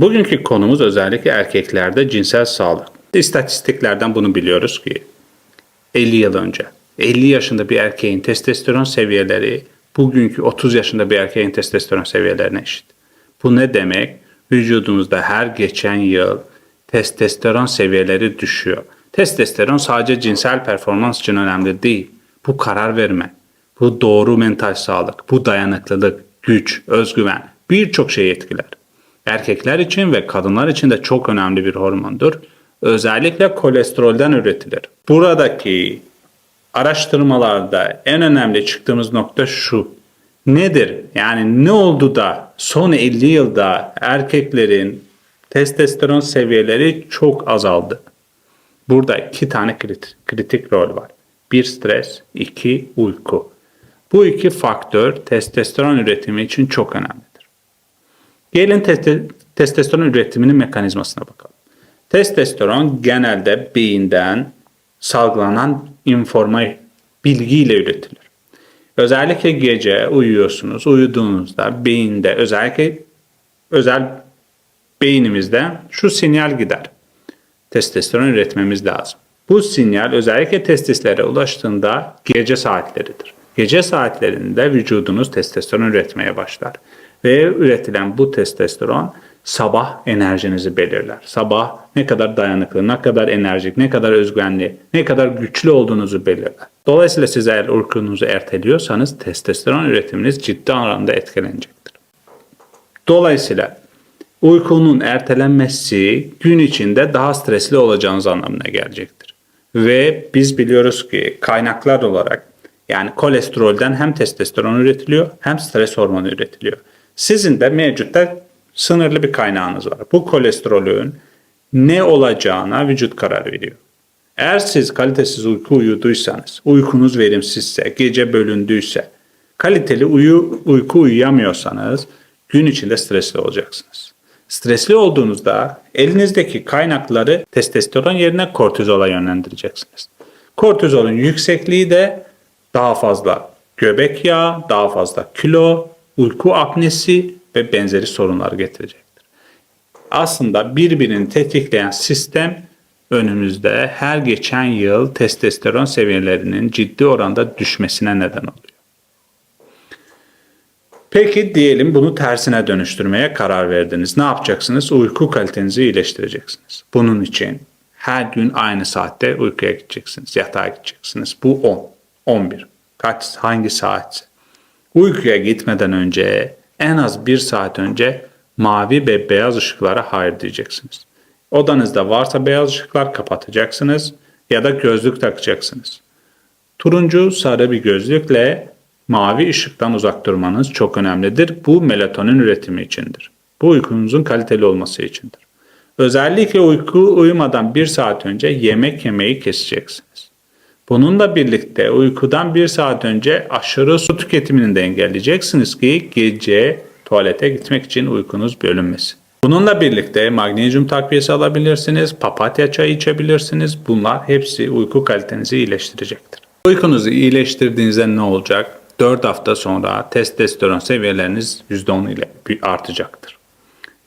Bugünkü konumuz özellikle erkeklerde cinsel sağlık. İstatistiklerden bunu biliyoruz ki 50 yıl önce 50 yaşında bir erkeğin testosteron seviyeleri bugünkü 30 yaşında bir erkeğin testosteron seviyelerine eşit. Bu ne demek? Vücudumuzda her geçen yıl testosteron seviyeleri düşüyor. Testosteron sadece cinsel performans için önemli değil. Bu karar verme, bu doğru mental sağlık, bu dayanıklılık, güç, özgüven birçok şeyi etkiler. Erkekler için ve kadınlar için de çok önemli bir hormondur. Özellikle kolesterolden üretilir. Buradaki araştırmalarda en önemli çıktığımız nokta şu. Nedir? Yani ne oldu da son 50 yılda erkeklerin testosteron seviyeleri çok azaldı? Burada iki tane kritik, kritik rol var. Bir stres, iki uyku. Bu iki faktör testosteron üretimi için çok önemlidir. Gelin teste, testosteron üretiminin mekanizmasına bakalım. Testosteron genelde beyinden salgılanan informa bilgiyle üretilir. Özellikle gece uyuyorsunuz. Uyuduğunuzda beyinde özellikle özel beynimizde şu sinyal gider. Testosteron üretmemiz lazım. Bu sinyal özellikle testislere ulaştığında gece saatleridir. Gece saatlerinde vücudunuz testosteron üretmeye başlar. Ve üretilen bu testosteron sabah enerjinizi belirler. Sabah ne kadar dayanıklı, ne kadar enerjik, ne kadar özgüvenli, ne kadar güçlü olduğunuzu belirler. Dolayısıyla siz eğer uykunuzu erteliyorsanız testosteron üretiminiz ciddi anlamda etkilenecektir. Dolayısıyla uykunun ertelenmesi gün içinde daha stresli olacağınız anlamına gelecektir. Ve biz biliyoruz ki kaynaklar olarak yani kolesterolden hem testosteron üretiliyor hem stres hormonu üretiliyor. Sizin de mevcutta sınırlı bir kaynağınız var. Bu kolesterolün ne olacağına vücut karar veriyor. Eğer siz kalitesiz uyku uyuduysanız, uykunuz verimsizse, gece bölündüyse, kaliteli uyu, uyku uyuyamıyorsanız gün içinde stresli olacaksınız. Stresli olduğunuzda elinizdeki kaynakları testosteron yerine kortizola yönlendireceksiniz. Kortizolun yüksekliği de daha fazla göbek yağı, daha fazla kilo, uyku apnesi ve benzeri sorunlar getirecektir. Aslında birbirini tetikleyen sistem önümüzde her geçen yıl testosteron seviyelerinin ciddi oranda düşmesine neden oluyor. Peki diyelim bunu tersine dönüştürmeye karar verdiniz. Ne yapacaksınız? Uyku kalitenizi iyileştireceksiniz. Bunun için her gün aynı saatte uykuya gideceksiniz. Yatağa gideceksiniz. Bu 10, 11. Kaç, hangi saatse. Uykuya gitmeden önce en az bir saat önce mavi ve beyaz ışıklara hayır diyeceksiniz. Odanızda varsa beyaz ışıklar kapatacaksınız ya da gözlük takacaksınız. Turuncu sarı bir gözlükle mavi ışıktan uzak durmanız çok önemlidir. Bu melatonin üretimi içindir. Bu uykunuzun kaliteli olması içindir. Özellikle uyku uyumadan bir saat önce yemek yemeyi keseceksiniz. Bununla birlikte uykudan bir saat önce aşırı su tüketimini de engelleyeceksiniz ki gece tuvalete gitmek için uykunuz bölünmesin. Bununla birlikte magnezyum takviyesi alabilirsiniz, papatya çayı içebilirsiniz. Bunlar hepsi uyku kalitenizi iyileştirecektir. Uykunuzu iyileştirdiğinizde ne olacak? 4 hafta sonra testosteron seviyeleriniz %10 ile artacaktır.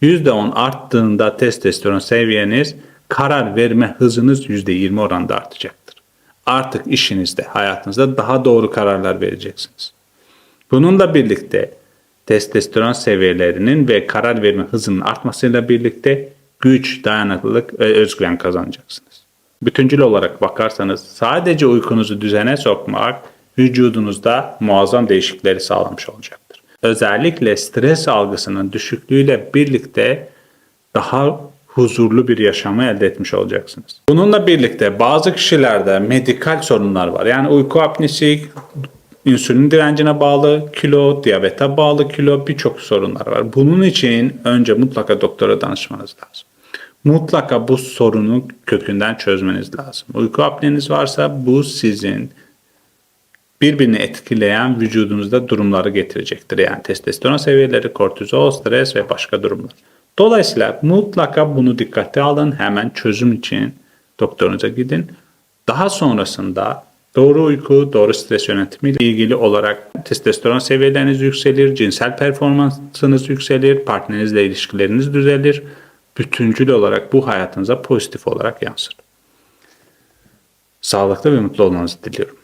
%10 arttığında testosteron seviyeniz karar verme hızınız %20 oranda artacaktır. Artık işinizde, hayatınızda daha doğru kararlar vereceksiniz. Bununla birlikte testosteron seviyelerinin ve karar verme hızının artmasıyla birlikte güç, dayanıklılık ve özgüven kazanacaksınız. Bütüncül olarak bakarsanız sadece uykunuzu düzene sokmak vücudunuzda muazzam değişiklikleri sağlamış olacaktır. Özellikle stres algısının düşüklüğüyle birlikte daha huzurlu bir yaşamı elde etmiş olacaksınız. Bununla birlikte bazı kişilerde medikal sorunlar var. Yani uyku apnesi, insülin direncine bağlı kilo, diyabete bağlı kilo birçok sorunlar var. Bunun için önce mutlaka doktora danışmanız lazım. Mutlaka bu sorunu kökünden çözmeniz lazım. Uyku apneniz varsa bu sizin birbirini etkileyen vücudunuzda durumları getirecektir. Yani testosteron seviyeleri, kortizol, stres ve başka durumlar. Dolayısıyla mutlaka bunu dikkate alın. Hemen çözüm için doktorunuza gidin. Daha sonrasında Doğru uyku, doğru stres yönetimi ile ilgili olarak testosteron seviyeleriniz yükselir, cinsel performansınız yükselir, partnerinizle ilişkileriniz düzelir. Bütüncül olarak bu hayatınıza pozitif olarak yansır. Sağlıklı ve mutlu olmanızı diliyorum.